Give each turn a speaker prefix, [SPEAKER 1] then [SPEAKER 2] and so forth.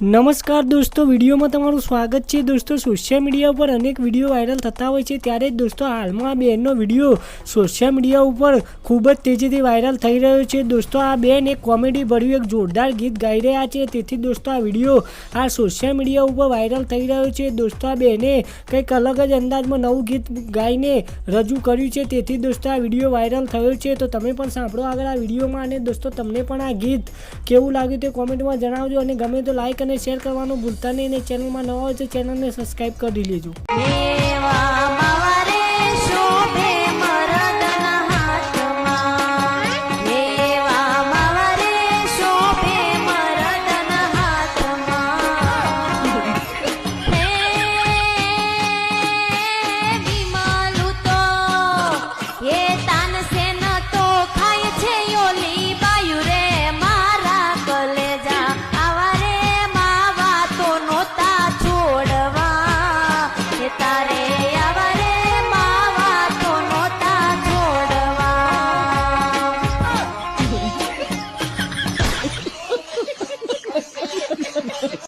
[SPEAKER 1] નમસ્કાર દોસ્તો, વિડીયોમાં તમારું સ્વાગત છે. દોસ્તો સોશિયલ મીડિયા ઉપર અનેક વીડિયો વાયરલ થતા હોય છે. ત્યારે જ દોસ્તો, હાલમાં આ બેનનો વીડિયો સોશિયલ મીડિયા ઉપર ખૂબ જ તેજીથી વાયરલ થઈ રહ્યો છે. દોસ્તો, આ બેન એક કોમેડી ભર્યું, એક જોરદાર ગીત ગાઈ રહ્યા છે. તેથી દોસ્તો, આ વીડિયો આ સોશિયલ મીડિયા ઉપર વાયરલ થઈ રહ્યો છે. દોસ્તો, આ બેને કંઈક અલગ જ અંદાજમાં નવું ગીત ગાઈને રજૂ કર્યું છે. તેથી દોસ્તો, આ વીડિયો વાયરલ થયો છે. તો તમે પણ સાંભળો આગળ આ વિડીયોમાં. અને દોસ્તો, તમને પણ આ ગીત કેવું લાગ્યું તે કોમેન્ટમાં જણાવજો. અને ગમે તો લાઈક અને શેર કરવાનું ભૂલતા નહીં અને ચેનલમાં નવા હોય તો ચેનલને સબસ્ક્રાઈબ કરી લેજો.